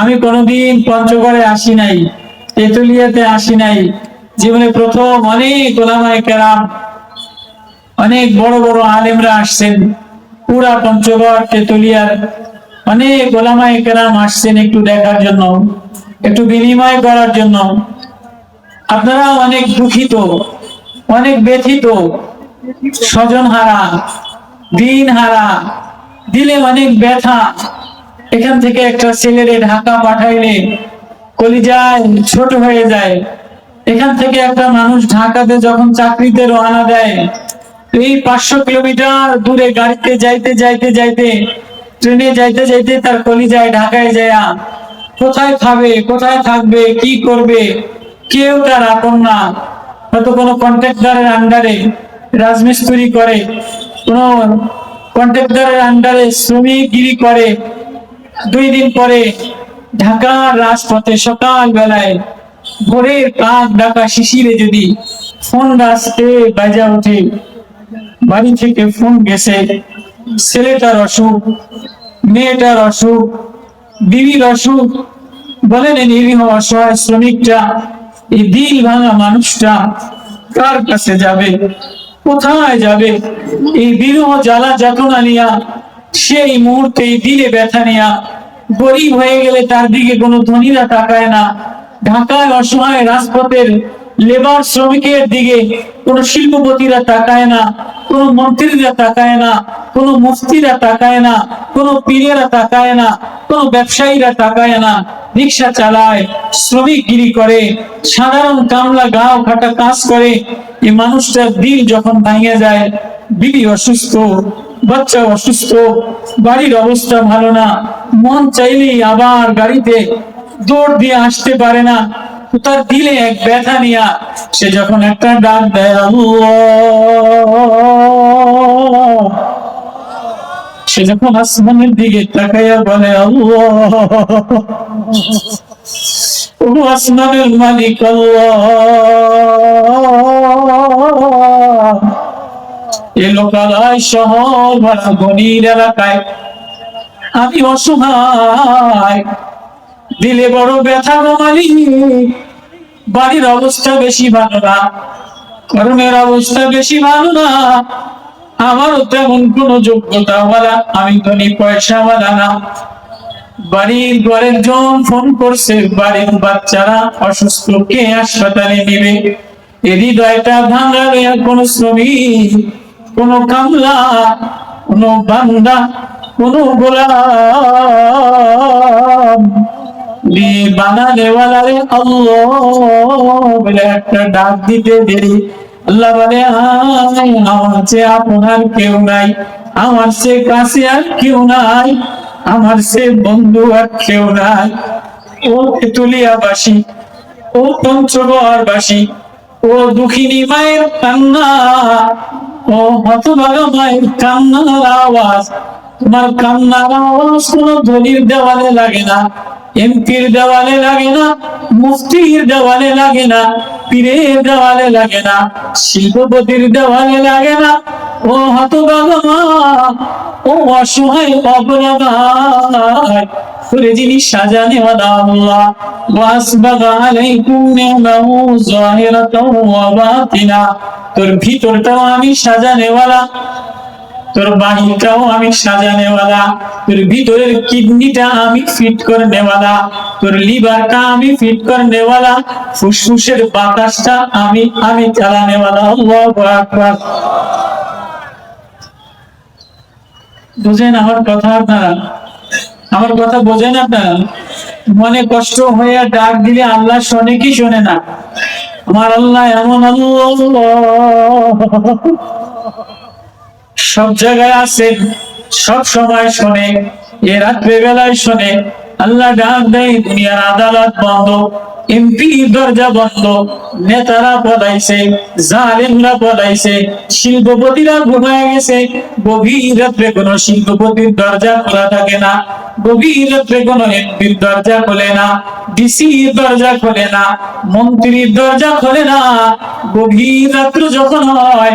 আমি কোনোদিন পঞ্চগড়ে আসি নাই, তেতুলিয়াতে আসি নাই। জীবনে প্রথম অনেক ওলামায় কেরাম, অনেক বড় বড় আলেমরা আসছেন। পুরা পঞ্চগড়, তেতুলিয়ার অনেক ওলামায় কেরাম আসছেন একটু দেখার জন্য, একটু বিনিময় করার জন্য। আপনারা অনেক দুঃখিত, অনেক ব্যথিত, স্বজন হারা, দিন হারা, দিলে অনেক ব্যথা। এখান থেকে একটা ছেলেরে ঢাকা পাঠাইলে কলিজায় ছোট হয়ে যায়। এখান থেকে একটা মানুষ ঢাকাতে যখন চাকরিতে রওনা দেয়, এই পাঁচশো কিলোমিটার দূরে গাড়িতে যাইতে যাইতে যাইতে, ট্রেনে যাইতে যাইতে তার কলিজায় ঢাকায় যায় কোথায় খাবে, কোথায় থাকবে, কি করবে? কেউ তার আপন না। হয়তো কোনো কন্ট্রাক্টরের আন্ডারে রাজমিস্ত্রি করে, কোনো কন্ট্রাক্টরের আন্ডারে শ্রমিকগিরি করে দুই দিন পরে ঢাকার রাজপথে সকাল বেলায় ভোরের কাক ডাকা শিশিরে যদি ফোন রাস্তে বাজা ওঠে, বাড়ি থেকে ফোন গেছে, ছেলেটার অসুখ, মেয়েটার অসুখ, বিবির অসুখ, বলেন নিরীহ অসহায় শ্রমিকটা, এই দিল ভাঙা মানুষটা কার কাছে যাবে, কোথায় যাবে? এই বিরহ জ্বালা যাতনা নিয়া সেই মুহূর্তে এই দিলে ব্যথা নিয়া গরিব হয়ে গেলে তার দিকে কোনো ধনীরা তাকায় না। ঢাকায় অসহায় রাজপথের লেবার শ্রমিকের দিকে কোনো শিল্পপতিরা তাকায় না, কোনো মন্ত্রীরা তাকায় না, কোনো মুফতিরা তাকায় না, কোনো পীরেরা তাকায় না, কোনো ব্যবসায়ীরা তাকায় না। রিক্সা চালায় শ্রমিকগিরি করে, সাধারণ কামলা গাও খাটা কাজ করে। এই মানুষটার দিল যখন ভাঙে যায়, বিবি অসুস্থ। বাচ্চা অসুস্থ, বাড়ির অবস্থা ভালো না, মন চাইলেই আবার গাড়িতে দৌড় দিয়ে আসতে পারে না। তার দিলে এক ব্যথা নিয়া? সে যখন একটা ডাক দেয় সে যখন আসমানের দিকে তাকাইয়া বলে ও আসমানের মালিক, আল্লাহ! এ লোকালয় শহর ভরা গণির এলাকায়। আমি অসহায়, দিলে বড় ব্যথা গো বাড়ির অবস্থা বেশি ভালো না, কর্মের অবস্থা বেশি ভালো না। আমারও তেমন কোনো যোগ্যতা বলা আমি ধনী পয়সাওয়ালা না। বাড়ির ঘরের জন ফোন করছে, বাড়ির বাচ্চারা অসুস্থ, কে হাসপাতালে নেবে? এ হৃদয়টা ভাঙা আর কোন শ্রমিক। কোন কামলা, কোন বান্দা কোন গোলাম। দিয়ে বানানে বলে একটা ডাক দিতে আপনার কেউ নাই, আমার সে কাছে আর কেউ নাই, আমার সে বন্ধু আর কেউ নাই। ও তেতুলিয়াবাসী, ও পঞ্চগড়বাসী, ও দুঃখিনী মায়ের কান্না ও হতভাগা মায়ের কান্নার আওয়াজ, তোমার কান্নার আওয়াজ কোনো ধনির দেওয়ালে লাগে না, এমপির দেওয়ালে লাগে না, মুফতির দেওয়ালে লাগে না, পীরের দেওয়ালে লাগে না, শিল্পপতির দেওয়ালে লাগে না। ও হতভাগা মা ও অসহায় অবরাধায় যিনি সাজানে আল্লাহ। ওয়াসবাগ আলাইকুম নি'মাহু যাহিরাতাও ওয়া তোর ভিতরটাও আমি সাজানেওয়ালা তোর বাহিরটাও আমি সাজানেওয়ালা তোর ভিতরের কিডনিটা আমি ফিট করে নেওয়ালা, তোর লিভারটা আমি ফিট করে নেওয়ালা, ফুসফুসের বাতাসটা আমি আমি চালানেওয়ালা আল্লাহু আকবার। বুঝেন আমার কথা আপনারা? আমার কথা বোঝেন আপনারা? মনে কষ্ট হয়ে ডাক দিলে আল্লাহ শোনে কি শোনে না? আমার আল্লাহ এমন সব জায়গায় আছে সব সময় শোনে, এ রাত্রে বেলায় শোনে। আল্লাহ ডাক দেয়, দুনিয়ার আদালত বন্ধ, এমপি দরজা বন্ধ, নেতারা পলাইছে, জালেমরা পলাইছে, শিল্পপতিরা ঘুমায় গেছে। গভীর রাত্রে কোনো শিল্পপতির দরজা খোলা থাকে না, গভীর রাত্রে কোনো এমপির দরজা খোলে না, ডিসির দরজা খোলে না, মন্ত্রীর দরজা খোলে না। গভীর রাত্র যখন হয়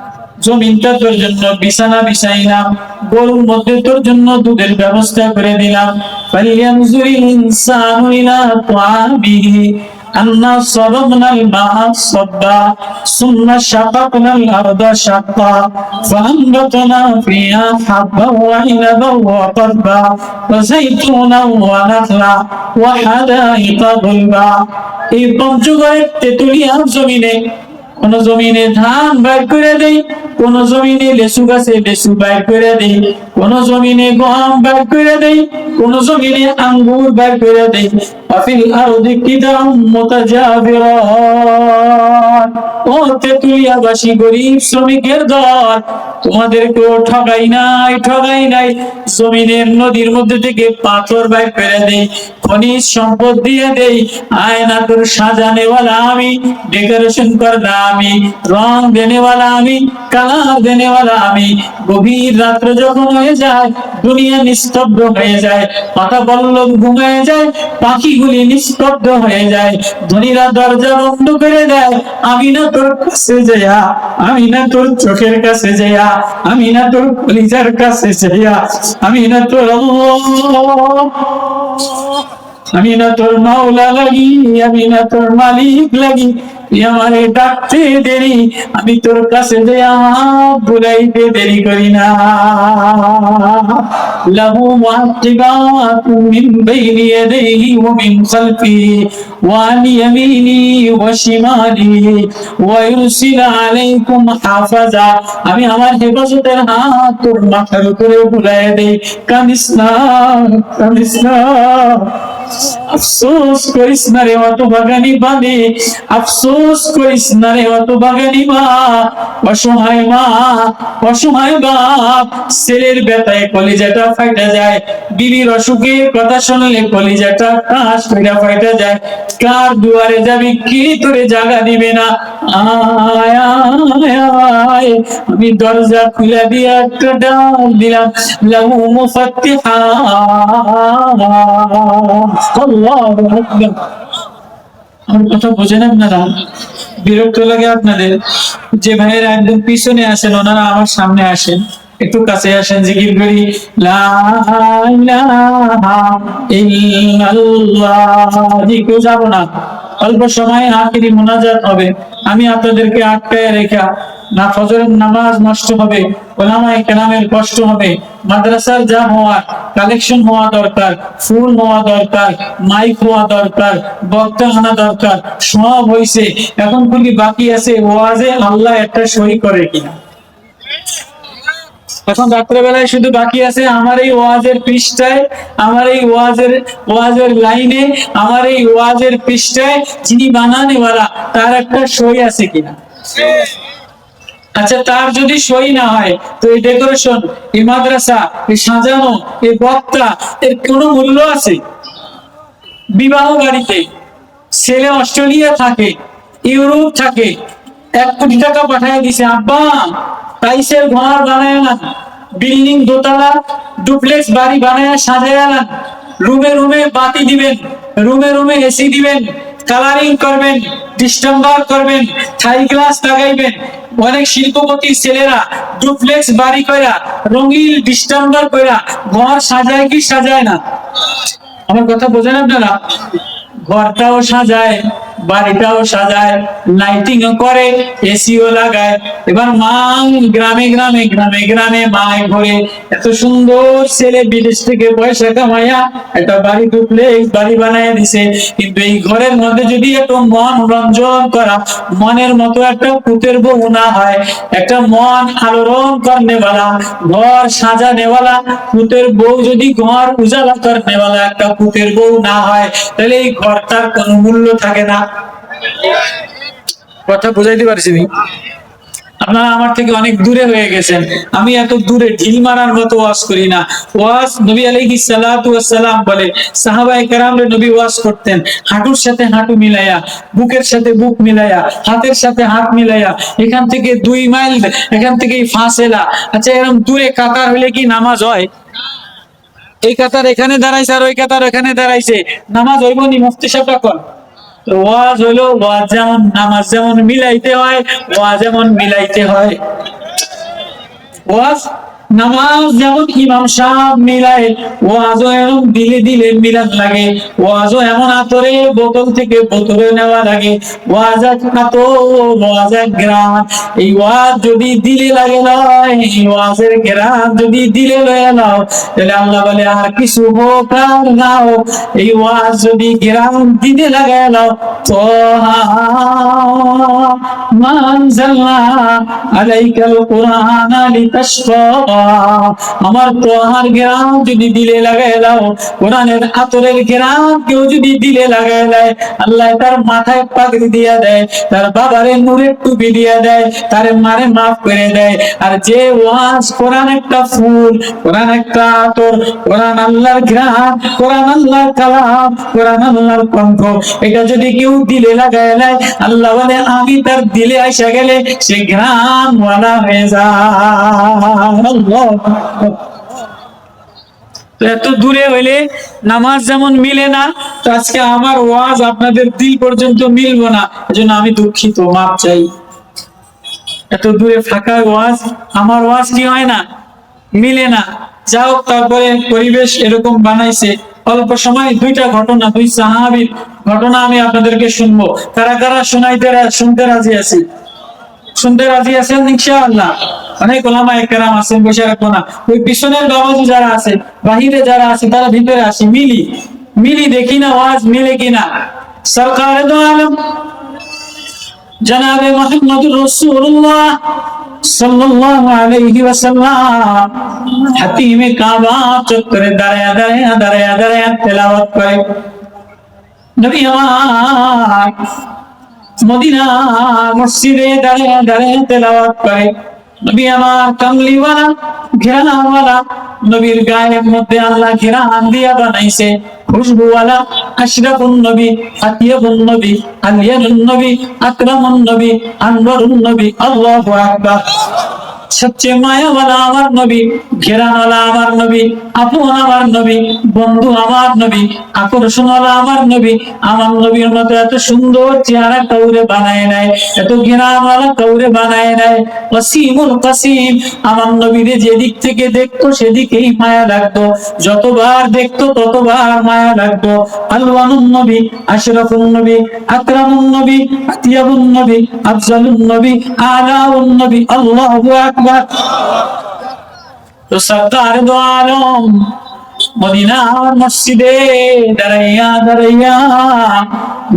জমিনটা তোর জন্য বিছানা বিছাইলাম গরুর মধ্যে তোর জন্য দুধের ব্যবস্থা করে দিলাম ফালিয়ানজুরিল ইনসানু ইলা তাআমিহি أنا صببنا الماء صبا ثم شققنا الأرض شقا فأنبتنا فيها حبا وعنبا وقربا وزيتونا ونخلا وحدائق غلبا এই পঞ্চগড়ের তেতুলিয়ার জমিনে কোন জমিনে ধান বাইর করে দেই, কোন জমিনে লেসু গাছে লেসু বাইর করে দেই, কোন জমিনে গম বাইর করে দেই, কোন জমিনে আঙ্গুর বাইর করে দেই। আফিল আরদি কিদাম মুতাজাবিরাত। ও তেতুলিয়াবাসী গরিব শ্রমিকের দল তোমাদেরকেও ঠগাই নাই ঠগাই নাই। জমিনের নদীর মধ্যে থেকে পাথর বাইর করে দেই, খনিজ সম্পদ দিয়ে দেই। আয়না তোর সাজানেওয়ালা আমি, ডেকোরেশন করনা আমি, রং দেনেওয়ালা আমি, কালার দেনেওয়ালা আমি। গভীর রাত্র যখন হয়ে যায়, দুনিয়া নিস্তব্ধ হয়ে যায়, পাতা পল্লব ঘুমিয়ে যায়, পাখিগুলি নিস্তব্ধ হয়ে যায়। ধনীরা দরজা বন্ধ করে দেয় আমি না তোর কাছে যাইয়া, আমি না তোর চোখের কাছে যাইয়া, আমি না তোর কলিজার কাছে যাইয়া, আমি না তোর আমি না তোর মাওলা লাগি, আমি না তোর মালিক লাগি ডাকতে দেরি, আমি তোর কাছে যে বুলাইতে দেরি করি না। বাইনি ইয়াদাইহি ওয়া মিন খালফি ওয়া আন ইয়ামিনি ওয়া শিমালি ওয়া আলাইকুম হাফাজা, আমি আমার হেফাজতের হাত তোর মাথার উপরে বুলাই দেই। কানিস না কানিস না। আফসোস করিস না রে অত বাগানি বানে আফসোস করিস না রে অত বাগানি মা। অসহায় মা, অসহায় বাপ, ছেলের ব্যথায় কলিজাটা ফাইটা যায়। বিবির অসুখের কথা শুনলে কলিজাটা কাশ কইরা ফাইটা যায়। কার দুয়ারে যাবি কি তোরে জাগা দিবে না? আয় আমি দরজা খুলে দিয়ে একটা ডাল দিলাম, লাহু মুফাত্তিহা। আমার কথা বোঝেন আপনারা বিরক্ত লাগে আপনাদের যে ভাইয়েরা একদম পিছনে আসেন ওনারা আমার সামনে আসেন একটু কাছে আসেন জিকির করি যাব না অল্প সময় আখিরি মোনাজাত হবে। আমি আপনাদেরকে আটকায় রেখা, না ফজরের নামাজ নষ্ট হবে, ওলামায়ে কেরামের কষ্ট হবে, মাদ্রাসার যা হওয়ার কালেকশন হওয়া দরকার, ফুল হওয়া দরকার মাইক হওয়া দরকার, বক্তা আনা দরকার, সব হইছে। এখন কি বাকি আছে, ওয়াজে আল্লাহ একটা সই করে কিনা। এখন রাত্রেবেলায় শুধু বাকি আছে আমার এই ওয়াজের পৃষ্ঠায়, আমার এই ওয়াজের ওয়াজের লাইনে, আমার এই ওয়াজের পৃষ্ঠায় যিনি বানানেওয়ালা তার একটা সই আছে কিনা? আচ্ছা তার যদি সই না হয়, তো এই ডেকোরেশন এই মাদ্রাসা এই সাজানো এই বক্তা, এর কোনো মূল্য আছে? বিবাহ বাড়িতে, ছেলে অস্ট্রেলিয়া থাকে, ইউরোপ থাকে, এক কোটি টাকা পাঠিয়ে দিছে, আব্বা! টাইসের ঘর বানায় না। বিল্ডিং দোতলা, ডুপ্লেক্স বাড়ি বানায় সাজায় না রুমে রুমে বাতি দিবেন, রুমে রুমে এসি দিবেন কালারিং করবেন ডিস্টাম্বার করবেন থাই গ্লাস লাগাইবেন। অনেক শিল্পপতি ছেলেরা ডুপ্লেক্স বাড়ি কইরা, রঙিন ডিস্টাম্বার কইরা ঘর সাজায় কি সাজায় না? আমার কথা বোঝেন আপনারা? ঘরটাও সাজায়। বাড়িটাও সাজায় লাইটিং করে এসিও লাগায়। এবার মা গ্রামে গ্রামে গ্রামে গ্রামে মায় ঘরে এত সুন্দর ছেলে বিদেশ থেকে পয়সা কামাইয়া একটা বাড়ি ডুপ্লেক্স বাড়ি বানায় দিছে। কিন্তু এই ঘরের মধ্যে যদি একটু মন রঞ্জন করা, মনের মতো একটা পুতের বউ না হয়, একটা মন আলোড়ন করনেওয়ালা, ঘর সাজানেওয়ালা, পুতের বউ যদি ঘর উজালা করনেওয়ালা একটা পুতের বউ না হয়, তাহলে এই ঘরটার কোনো মূল্য থাকে না। কথা বুঝাইতে পারছি? আপনারা আমার থেকে অনেক দূরে হয়ে গেছেন। আমি এত দূরে ঢিল মারার মতো ওয়াজ করি না। ওয়াজ নবী আলাইহিস সালাতু সালাম বলে, সাহাবায়ে কেরামরে নবী ওয়াজ করতেন। হাঁটুর সাথে হাঁটু মিলাইয়া, বুকের সাথে বুক মিলাইয়া, হাতের সাথে হাত মিলাইয়া, এখান থেকে দুই মাইল, এখান থেকে ফাঁসেলা। আচ্ছা এরকম দূরে কাতার হলে কি নামাজ হয়? এই কাতার এখানে দাঁড়াইছে আর ওই কাতার এখানে দাঁড়াইছে। নামাজ হইব নি মুফতি সাহেব কখন তো ওয়াজ হলো ওয়াজ যেমন নামাজ যেমন মিলাইতে হয় ওয়াজ যেমন মিলাইতে হয়। ওয়াজ নামাজ যেমন ইমাম সাহেব মিলায়, ওয়াজও এমন দিলে দিলে মিলান লাগে। ওয়াজও এমন আতরে, বোতল থেকে বোতলে নেওয়া লাগে। ওয়াজ এক আতর, ওয়াজ এক গ্রাম। এই ওয়াজ যদি দিলে লাগে নয় ওয়াজের গ্রাম যদি দিলে লয়ে নাও তাহলে আল্লাহ বলে, আর কিছু হোক আর না হোক, এই ওয়াজ যদি গ্রাম দিতে লাগে নাও তো মানজাল্লা আলাইকাল কুরআন লিতাশকা আমার তোহার গ্রাম যদি দিলে লাগাই দাও, কোরআনের আতরের গ্রাম কেউ যদি দিলে লাগাই দেয়, আল্লাহ তার মাথায় পাগড়ি দিয়ে দেয়, তার বাবারে নূরের টুপি দিয়ে দেয়, তার মারে মাফ করে দেয়। আর যে ওয়াজ কোরআন একটা ফুল, কোরআন একটা আতর, কোরআন আল্লাহর গ্রাম, কোরআন আল্লাহর কালাম, কোরআন আল্লাহর কণ্ঠ এটা যদি কেউ দিলে লাগাই দেয়, আল্লাহ বলে, আমি তার দিলে আইসা গেলে সে গ্রাম ওয়ালা হয়ে যায়। এত দূরে হইলে নামাজ যেমন মিলে না আজকে আমার ওয়াজ আপনাদের দিল পর্যন্ত মিলবো না। এজন্য আমি দুঃখিত, মাপ চাই। এত দূরে ফাঁকা ওয়াজ, আমার ওয়াজ কি হয় না? মিলে না। যাও তারপরে পরিবেশ এরকম বানাইছে। অল্প সময় দুইটা ঘটনা, দুই সাহাবির ঘটনা আমি আপনাদেরকে শুনব। কারা কারা শোনাইতে শুনতে রাজি আছি? শুনতে রাজি আছেন, ইনশাআল্লাহ। অনেক ওলামা একরাম আছেন বসে রাখব না ওই পিছনের বাবাজি যারা আছে, বাহিরে যারা আছে, তারা ভিতরে আসে, মিলি। মিলি দেখি না ওয়াজ মিলে কিনা সরকার জনাবে মোহাম্মদ রসুল্লাহ সাল্লাল্লাহু আলাইহি ওয়াসাল্লাম। হাতিমে কাবা চত্বরে দাঁড়ায়া দাঁড়ায়া দাঁড়ায়া দাঁড়ায়া তেলাওয়াত করে। নবী আমার মদিনা মসজিদে দাঁড়িয়ে দাঁড়িয়ে তেলাওয়াত করে। নবী আমার কামলিওয়ালা, ঘেরানাওয়ালা, নবীর গায়ের মধ্যে আল্লাহ ঘেরান দিয়া বানাইছে। খুশবুওয়ালা, আশরাফুন নবী, আতিয়াবুন নবী, আলিয়ানুন নবী, আকরামুন নবী আনবরুন নবী, আল্লাহু আকবার। সবচেয়ে মায়াওয়ালা আমার নবী, ঘেরানওয়ালা আমার নবী, আপন আমার নবী, বন্ধু আমার নবী, আকর্ষণওয়ালা আমার নবী, আমার নবীর মতো এত সুন্দর চেহারা কাউরে বানায় নাই, এত ঘেরানওয়ালা কাউরে বানায় নাই। ওয়াসিমুল কাসিম, আমার নবীরে যেদিক থেকে দেখতো সেদিকেই মায়া লাগতো। যতবার দেখতো ততবার মায়া লাগতো। আলওয়ানুন নবী, আশরাফুন নবী, আকরামুন নবী, আতিয়াবুন নবী, আফজালুন নবী, আলাউন নবী, আল্লাহু আকবার। তো সরকার দো আলম মদিনার মসজিদে দাঁড়াইয়া দাঁড়াইয়া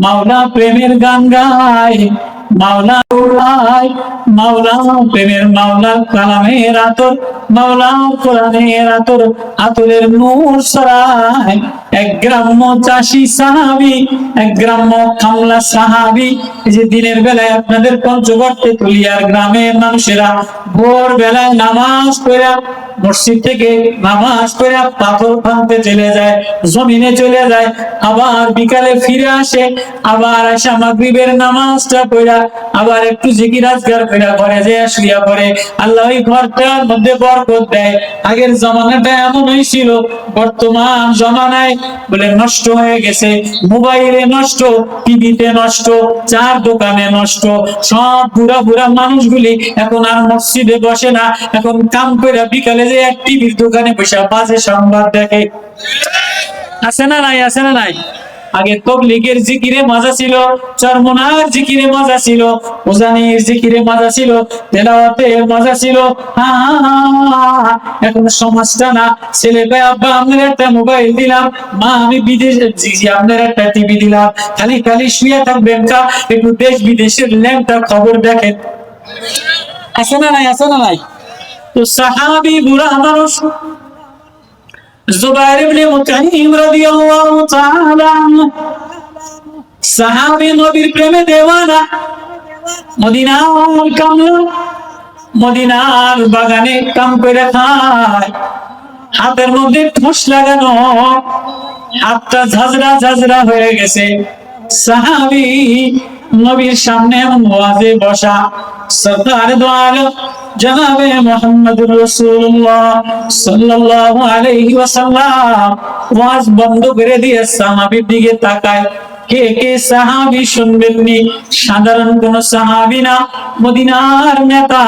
মাওলা প্রেমের গান গায়। মাওলা মাওলা প্রেমের মাওলা কালামের আতর, মাওলা কোরআনের আতর, আতরের নূর সরায় এক গ্রাম্য চাষি সাহাবি, এক গ্রাম্য সাহাবি, এই যে দিনের বেলায় আপনাদের পঞ্চগড়তে তুলিয়ার গ্রামের মানুষেরা ভোর বেলায় নামাজ পড়া মসজিদ থেকে নামাজ পড়া পাথর ভাঙতে চলে যায়, জমিনে চলে যায়, আবার বিকালে ফিরে আসে, আবার আসা মাগরিবের নামাজটা পড়া আবার একটু জিকির আজগার পড়া ঘরে যে শুয়া পড়ে। আল্লাহ ওই ঘরটার মধ্যে বরকত দেয়। আগের জমানাটা এমন হয়েছিল বর্তমান জমানায় বলে নষ্ট হয়ে গেছে। মোবাইলে নষ্ট, টিভিতে নষ্ট, চার দোকানে নষ্ট। সব বুড়া বুড়া মানুষগুলি এখন আর মসজিদে বসে না। এখন কাম করে বিকালে যে এক টিভির দোকানে বসে বাজে সংবাদ দেখে। আছে না নাই? আছে না নাই? আগে তবলিগের জিকিরে মজা ছিল, চরমনার জিকিরে মজা ছিল, উজানির জিকিরে মজা ছিল, তেলাওয়াতে মজা ছিল। এখন সমাজটা না, ছেলে ভাই, আব্বা আপনার একটা মোবাইল দিলাম, মা, আমি বিদেশে আপনার একটা টিভি দিলাম। খালি খালি শুয়ে থাকবেন কা, একটু দেশ বিদেশের ল্যাংটা খবর দেখেন। আছে না নাই, আছে না নাই? তো সাহাবি বুড়া মানুষ জুবাইর ইবনে মুতাইম রাদিয়াল্লাহু তাআলা সাহাবী নবীর প্রেমে দেওয়ানা, মদিনার কামলা মদিনার বাগানে কাম করে খায়। হাতের মধ্যে ঠোস লাগানো, হাতটা ঝাঁঝরা ঝাঁঝরা হয়ে গেছে। সাহাবি নবীর সামনে ওয়াজে বসা সরকার দ্বার জনাবে মোহাম্মদ রসুল্লাহ সাল্লাল্লাহু আলাইহি ওয়াসাল্লাম। ওয়াজ বন্ধ করে দিয়ে সাহাবীর দিকে তাকায়। কে কে সাহাবি শুনবেননি? সাধারণ কোন সাহাবি না। মদিনার নেতা,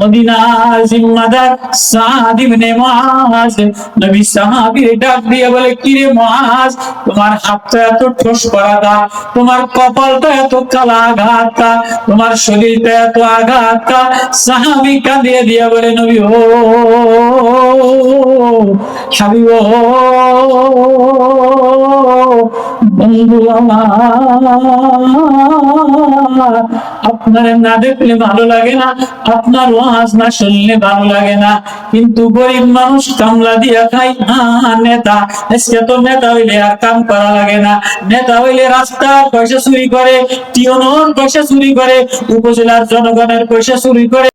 মদিনার জিম্মাদার সাদ ইবনে মুআজ। নবী সাহাবীর ডাক দিয়ে বলে কি রে মুআজ, তোমার হাতটা এত ঠোস করাটা তোমার কপালটা এত কালা আঘাতটা তোমার শরীরটা এত আঘাতটা। সাহাবী কাঁদিয়ে দিয়ে বলে, নবী ও হাবিব ও আপনার না দেখলে ভালো লাগে না, আপনার ওয়াজ না শুনলে ভালো লাগে না। কিন্তু গরিব মানুষ কামলা দিয়া খাই নেতা। আজকে তো নেতা হইলে আর কাম করা লাগে না। নেতা হইলে রাস্তা, পয়সা চুরি করে, টিউনর পয়সা চুরি করে, উপজেলার জনগণের পয়সা চুরি করে।